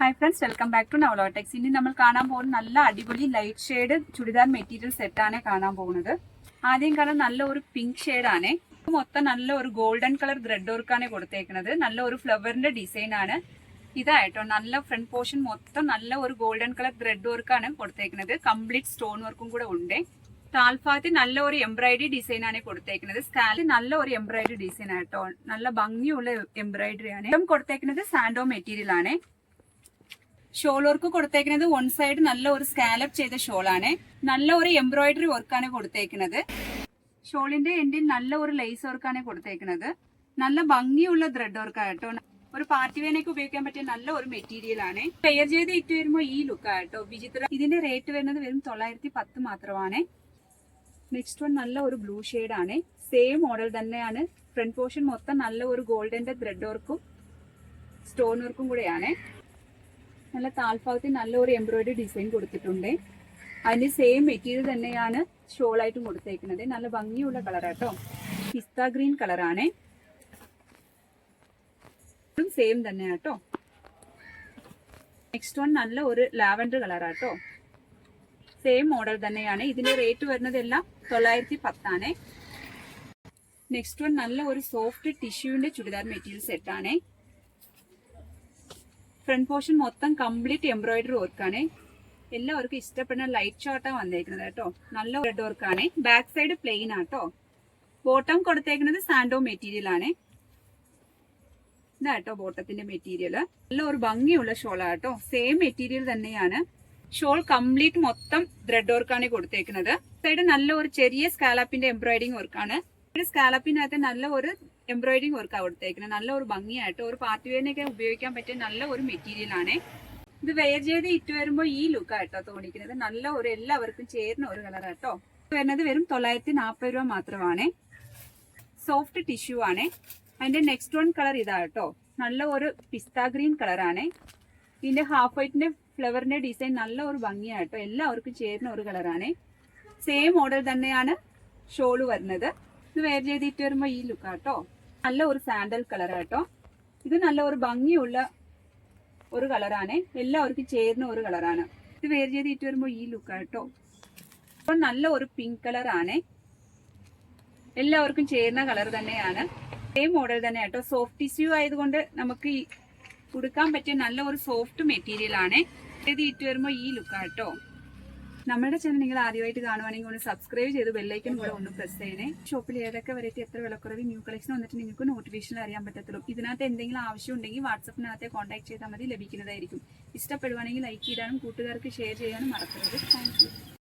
Hi friends welcome back to നവലോടെക്സ് ഇനി നമ്മൾ കാണാൻ പോകുന്ന നല്ല അടിപൊളി ലൈറ്റ് ഷെയ്ഡ് ചുരിദാർ മെറ്റീരിയൽ സെറ്റാണ് കാണാൻ പോകുന്നത്. ആദ്യം കാണാൻ നല്ല ഒരു പിങ്ക് ഷെയ്ഡാണ് മൊത്തം നല്ല ഒരു ഗോൾഡൻ കളർ ത്രെഡ് വർക്കാണ് കൊടുത്തേക്കുന്നത്. നല്ല ഒരു ഫ്ലവറിന്റെ ഡിസൈൻ ആണ്. ഇതായിട്ടോ നല്ല ഫ്രണ്ട് പോർഷൻ മൊത്തം നല്ല ഒരു ഗോൾഡൻ കളർ ത്രെഡ് വർക്കാണ് കൊടുത്തേക്കുന്നത്. കംപ്ലീറ്റ് സ്റ്റോൺ വർക്കും കൂടെ ഉണ്ട്. താൽഫാത്തി നല്ല ഒരു എംബ്രോയിഡറി ഡിസൈൻ ആണ് കൊടുത്തേക്കുന്നത്. സ്കാലി നല്ല ഒരു എംബ്രോയിഡറി ഡിസൈൻ ആയിട്ടോ നല്ല ഭംഗിയുള്ള എംബ്രോയിഡറി ആണ്. കൊടുത്തേക്കുന്നത് സാൻഡോ മെറ്റീരിയൽ ആണ്. ഷോൾ വർക്ക് കൊടുത്തേക്കുന്നത് വൺ സൈഡ് നല്ല ഒരു സ്കാലപ്പ് ചെയ്ത ഷോളാണ്. നല്ല ഒരു എംബ്രോയിഡറി വർക്കാണ് കൊടുത്തേക്കുന്നത്. ഷോളിന്റെ എൻഡിൽ നല്ല ഒരു ലേസ് വർക്കാണ് കൊടുത്തേക്കുന്നത്. നല്ല ഭംഗിയുള്ള ത്രെഡ് വർക്ക് ആയിട്ടോ ഒരു പാർട്ടി വേനൊക്കെ ഉപയോഗിക്കാൻ പറ്റിയ നല്ല ഒരു മെറ്റീരിയൽ ആണ്. പെയർ ചെയ്ത് ഇട്ട് വരുമ്പോൾ ഈ ലുക്ക് ആയിട്ടോ വിചിത്ര ഇതിന്റെ റേറ്റ് വരുന്നത് വെറും തൊള്ളായിരത്തി പത്ത് മാത്രമാണ്. നെക്സ്റ്റ് വൺ നല്ല ഒരു ബ്ലൂ ഷെയ്ഡ് ആണ്. സെയിം മോഡൽ തന്നെയാണ്. ഫ്രണ്ട് പോർഷൻ മൊത്തം നല്ല ഒരു ഗോൾഡന്റെ ത്രെഡ് വർക്കും സ്റ്റോൺ വർക്കും കൂടെയാണ്. നല്ല താൽഭാഗത്തിൽ നല്ല ഒരു എംബ്രോയിഡറി ഡിസൈൻ കൊടുത്തിട്ടുണ്ട്. അതിന് സെയിം മെറ്റീരിയൽ തന്നെയാണ് ഷോളായിട്ടും കൊടുത്തേക്കുന്നത്. നല്ല ഭംഗിയുള്ള കളറാട്ടോ പിസ്ത ഗ്രീൻ കളറാണ് സെയിം തന്നെയാട്ടോ നെക്സ്റ്റ് വൺ നല്ല ഒരു ലാവൻഡർ കളറാട്ടോ സെയിം മോഡൽ തന്നെയാണ്. ഇതിന്റെ റേറ്റ് വരുന്നത് എല്ലാം തൊള്ളായിരത്തി പത്താണ് നെക്സ്റ്റ് വൺ നല്ല ഒരു സോഫ്റ്റ് ടിഷ്യൂവിന്റെ ചുരിദാർ മെറ്റീരിയൽ സെറ്റാണ് ഫ്രണ്ട് പോർഷൻ മൊത്തം കംപ്ലീറ്റ് എംബ്രോയിഡറി വർക്കാണ്. എല്ലാവർക്കും ഇഷ്ടപ്പെടുന്ന ലൈറ്റ് ഷോർട്ടാണ് വന്നേക്കുന്നത് കേട്ടോ. നല്ല റെഡ് വർക്കാണ് ബാക്ക് സൈഡ് പ്ലെയിൻ ആട്ടോ ബോട്ടം കൊടുത്തേക്കുന്നത് സാൻഡോ മെറ്റീരിയൽ ആണ്. ഇതാട്ടോ ബോട്ടത്തിന്റെ മെറ്റീരിയൽ നല്ല ഒരു ഭംഗിയുള്ള ഷോൾ ആട്ടോ സെയിം മെറ്റീരിയൽ തന്നെയാണ്. ഷോൾ കംപ്ലീറ്റ് മൊത്തം ത്രെഡ് വർക്കാണ് കൊടുത്തേക്കുന്നത്. സൈഡ് നല്ല ഒരു ചെറിയ സ്കാലപ്പിന്റെ എംബ്രോയിഡിങ് വർക്കാണ് സ്കാലപ്പിനകത്ത് നല്ല ഒരു എംബ്രോയിഡിങ് വർക്ക് കൊടുത്തേക്കുന്നത്. നല്ല ഒരു ഭംഗിയായിട്ട് ഒരു പാർട്ടി വെയറിനൊക്കെ ഉപയോഗിക്കാൻ പറ്റിയ നല്ല ഒരു മെറ്റീരിയൽ ആണ്. ഇത് വെയർ ചെയ്ത് ഇട്ട് വരുമ്പോൾ ഈ ലുക്ക് ആട്ടോ തോന്നിക്കുന്നത്. നല്ല ഒരു എല്ലാവർക്കും ചേരുന്ന ഒരു കളർ ആട്ടോ വരുന്നത് വെറും തൊള്ളായിരത്തി നാൽപ്പത് രൂപ മാത്രമാണ്. സോഫ്റ്റ് ടിഷ്യൂ ആണ്. അതിന്റെ നെക്സ്റ്റ് വൺ കളർ ഇതാ കേട്ടോ. നല്ല ഒരു പിസ്ത ഗ്രീൻ കളറാണ് ഇതിന്റെ ഹാഫ് വൈറ്റിന്റെ ഫ്ലവറിന്റെ ഡിസൈൻ നല്ല ഒരു ഭംഗിയായിട്ടോ എല്ലാവർക്കും ചേരുന്ന ഒരു കളറാണ് സെയിം മോഡൽ തന്നെയാണ് ഷോൾ വരുന്നത്. ഇത് വെയർ ചെയ്തിട്ട് വരുമ്പോൾ ഈ ലുക്ക് ആട്ടോ നല്ല ഒരു സാൻഡൽ കളർ കേട്ടോ. ഇത് നല്ല ഒരു ഭംഗിയുള്ള ഒരു കളറാണ്. എല്ലാവർക്കും ചേരുന്ന ഒരു കളറാണ്. ഇത് വേർ ചെയ്തിട്ട് വരുമ്പോൾ ഈ ലുക്ക് കേട്ടോ. അപ്പോൾ നല്ല ഒരു പിങ്ക് കളറാണ്. എല്ലാവർക്കും ചേരുന്ന കളർ തന്നെയാണ്. സെയിം മോഡൽ തന്നെ കേട്ടോ. സോഫ്റ്റ് ടിഷ്യൂ ആയതുകൊണ്ട് നമുക്ക് ഈ ഉടുക്കാൻ പറ്റിയ നല്ല ഒരു സോഫ്റ്റ് മെറ്റീരിയൽ ആണ്. ഇത് ഇട്ട് വരുമ്പോൾ ഈ ലുക്ക് കേട്ടോ. നമ്മുടെ ചാനൽ നിങ്ങൾ ആദ്യമായിട്ട് കാണുവാണെങ്കിൽ ഒന്ന് സബ്സ്ക്രൈബ് ചെയ്ത് ബെല്ലൈക്കൻ കൂടെ ഒന്ന് പ്രസ് ചെയ്യണേ. ഷോപ്പിൽ ഏതൊക്കെ വെറൈറ്റി എത്ര വിലക്കുറവ് ന്യൂ കളക്ഷൻ വന്നിട്ട് നിങ്ങൾക്ക് നോട്ടിഫിക്കേഷൻ അറിയാൻ പറ്റത്തുള്ളൂ. ഇതിനകത്ത് എന്തെങ്കിലും ആവശ്യം ഉണ്ടെങ്കിൽ വാട്സപ്പിനകത്തെ കോൺടാക്ട് ചെയ്താൽ മതി ലഭിക്കുന്നതായിരിക്കും. ഇഷ്ടപ്പെടുവാണെങ്കിൽ ലൈക്ക് ചെയ്യാനും കൂട്ടുകാർക്ക് ഷെയർ ചെയ്യാനും മറക്കരുത്. താങ്ക്